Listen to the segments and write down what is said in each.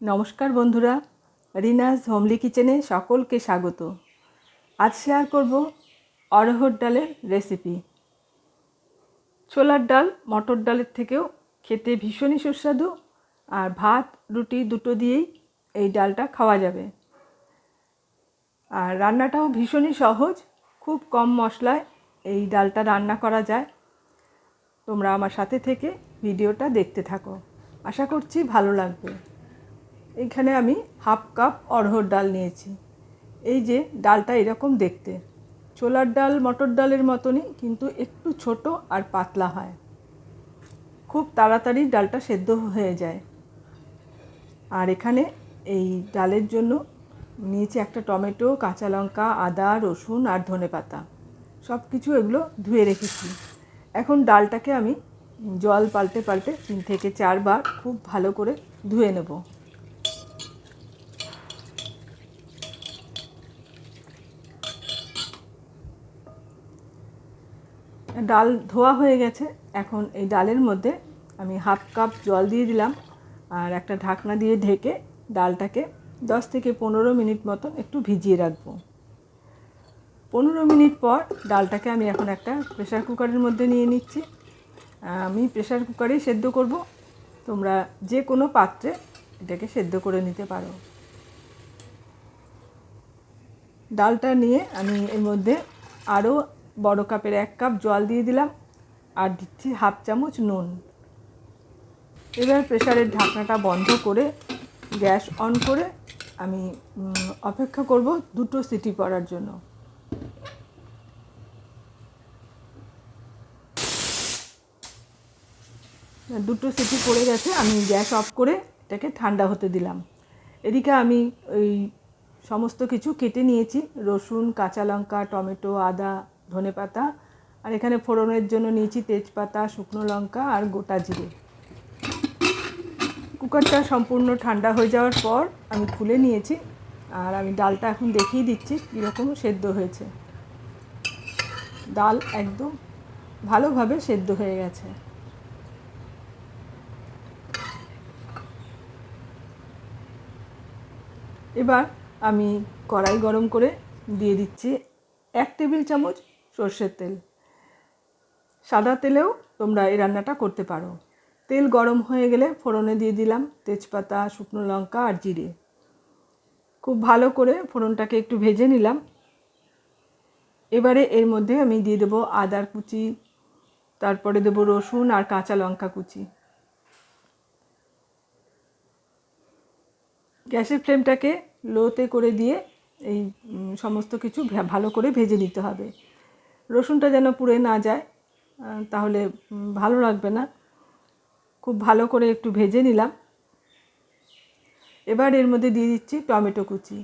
নমস্কার বন্ধুরা রিনাস হোমলি কিচেনে সকলকে স্বাগত। আজ শেয়ার করব অরহর ডালের রেসিপি ছোলার ডাল মটর ডালের থেকেও খেতে ভীষণই সুস্বাদু আর ভাত, রুটি দুটো দিয়েই এই ডালটা খাওয়া যাবে। আর রান্নাটাও ভীষণই সহজ, খুব কম মশলায় এই ডালটা রান্না করা যায়। তোমরা আমার সাথে থেকে ভিডিওটা দেখতে থাকো। আশা করছি ভালো লাগবে। এখানে আমি হাফ কাপ অড়হর ডাল নিয়েছি। এই যে ডালটা এরকম দেখতে। ছোলার ডাল, মটর ডালের মতনই, কিন্তু একটু ছোট আর পাতলা হয়। খুব তাড়াতাড়ি ডালটা সেদ্ধ হয়ে যায়। আর এখানে এই ডালের জন্য নিয়েছি একটা টমেটো, কাঁচা লঙ্কা, আদা, রসুন আর ধনে পাতা। সব কিছু এগুলো ধুয়ে রেখেছি। এখন ডালটাকে আমি জল পাল্টে পাল্টে তিন থেকে চারবার খুব ভালো করে ধুয়ে নেব। ডাল ধোয়া হয়ে গেছে। এখন এই ডালের মধ্যে আমি হাফ কাপ জল দিয়ে দিলাম আর একটা ঢাকনা দিয়ে ঢেকে ডালটাকে দশ থেকে পনেরো মিনিট মতন একটু ভিজিয়ে রাখব। পনেরো মিনিট পর ডালটাকে আমি এখন একটা প্রেশার কুকারের মধ্যে নিয়ে নিচ্ছি। আমি প্রেশার কুকারেই সেদ্ধ করব। তোমরা যে কোনো পাত্রে এটাকে সেদ্ধ করে নিতে পারো। ডালটা নিয়ে আমি এর মধ্যে আরও বড় কাপের এক কাপ জল দিয়ে দিলাম আর দিচ্ছি হাফ চামচ নুন। এবার প্রেশারের ঢাকনাটা বন্ধ করে গ্যাস অন করে আমি অপেক্ষা করব দুটো সিটি পড়ার জন্য। দুটো সিটি পড়ে গেছে, আমি গ্যাস অফ করে এটাকে ঠান্ডা হতে দিলাম। এদিকে আমি ওই সমস্ত কিছু কেটে নিয়েছি, রসুন, কাঁচা লঙ্কা, টমেটো, আদা ধনে পাতা, আর এখানে ফোড়নের জন্য নিয়েছি তেজপাতা, শুকনো লঙ্কা আর গোটা জিরে। কুকারটা সম্পূর্ণ ঠান্ডা হয়ে যাওয়ার পর আমি খুলে নিয়েছি, আর আমি ডালটা এখন দেখিয়ে দিচ্ছি কীরকম সেদ্ধ হয়েছে। ডাল একদম ভালোভাবে সেদ্ধ হয়ে গেছে। এবার আমি কড়াই গরম করে দিয়ে দিচ্ছি এক টেবিল চামচ সর্ষের তেল। সাদা তেলেও তোমরা এই রান্নাটা করতে পারো। তেল গরম হয়ে গেলে ফোড়নে দিয়ে দিলাম তেজপাতা, শুকনো লঙ্কা আর জিরে। খুব ভালো করে ফোড়নটাকে একটু ভেজে নিলাম। এবারে এর মধ্যে আমি দিয়ে দেবো আদার কুচি, তারপরে দেবো রসুন আর কাঁচা লঙ্কা কুচি। গ্যাসের ফ্লেমটাকে লোতে করে দিয়ে এই সমস্ত কিছু ভালো করে ভেজে নিতে হবে। রসুনটা যেন পুড়ে না যায় তাহলে ভালো লাগবে না। খুব ভালো করে একটু ভেজে নিলাম। এবার এর মধ্যে দিয়ে দিচ্ছি টমেটো কুচি।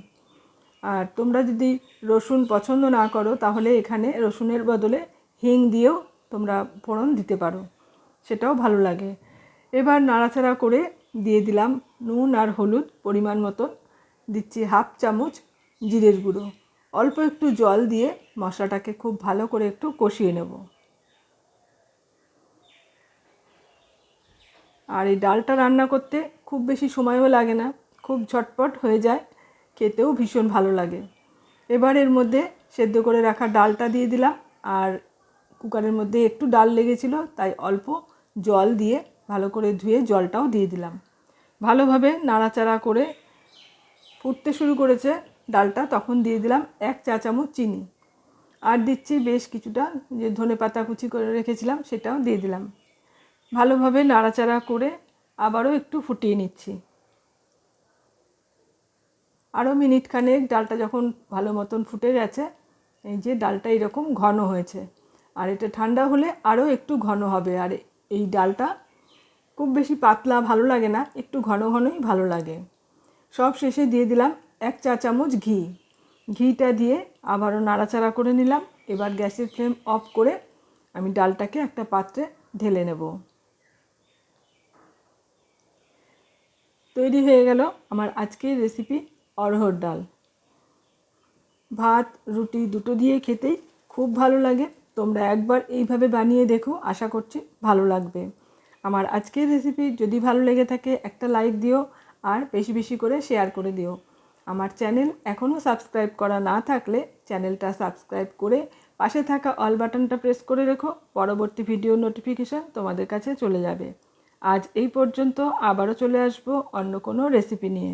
আর তোমরা যদি রসুন পছন্দ না করো, তাহলে এখানে রসুনের বদলে হিং দিয়েও তোমরা ফোড়ন দিতে পারো। সেটাও ভালো লাগে। এবার নাড়াচাড়া করে দিয়ে দিলাম নুন আর হলুদ পরিমাণ মতন। দিচ্ছি হাফ চামচ জিরের গুঁড়ো। অল্প একটু জল দিয়ে মশলাটাকে খুব ভালো করে একটু কষিয়ে নেব। আর এই ডালটা রান্না করতে খুব বেশি সময়ও লাগে না, খুব ঝটপট হয়ে যায়, খেতেও ভীষণ ভালো লাগে। এবার এর মধ্যে সেদ্ধ করে রাখা ডালটা দিয়ে দিলাম, আর কুকারের মধ্যে একটু ডাল লেগেছিল, তাই অল্প জল দিয়ে ভালো করে ধুয়ে জলটাও দিয়ে দিলাম। ভালোভাবে নাড়াচাড়া করে ফুটতে শুরু করেছে ডালটা, তখন দিয়ে দিলাম এক চা চামচ চিনি। আর দিচ্ছি বেশ কিছুটা যে ধনে পাতা কুচি করে রেখেছিলাম, সেটাও দিয়ে দিলাম। ভালোভাবে নাড়াচাড়া করে আবারও একটু ফুটিয়ে নিচ্ছি। আরও মিনিট খানেক ডালটা যখন ভালো মতন ফুটে গেছে, এই যে ডালটা এরকম ঘন হয়েছে। আর এটা ঠান্ডা হলে আরও একটু ঘন হবে। আর এই ডালটা খুব বেশি পাতলা ভালো লাগে না, একটু ঘন ঘনই ভালো লাগে। সব শেষে দিয়ে দিলাম এক চা চামচ ঘি। ঘিটা দিয়ে আবারও নাড়াচাড়া করে নিলাম। এবার গ্যাসের ফ্লেম অফ করে আমি ডালটাকে একটা পাত্রে ঢেলে নেব। তৈরি হয়ে গেল আমার আজকের রেসিপি অরহর ডাল। ভাত, রুটি দুটো দিয়ে খেতেই খুব ভালো লাগে। তোমরা একবার এইভাবে বানিয়ে দেখো, আশা করছি ভালো লাগবে। আমার আজকের রেসিপি যদি ভালো লেগে থাকে একটা লাইক দিও আর বেশি বেশি করে শেয়ার করে দিও। আমার চ্যানেল এখনও সাবস্ক্রাইব করা না থাকলে চ্যানেলটা সাবস্ক্রাইব করে পাশে থাকা অল বাটনটা প্রেস করে রেখো, পরবর্তী ভিডিও নোটিফিকেশান তোমাদের কাছে চলে যাবে। আজ এই পর্যন্ত আবারও চলে আসব অন্য কোনো রেসিপি নিয়ে।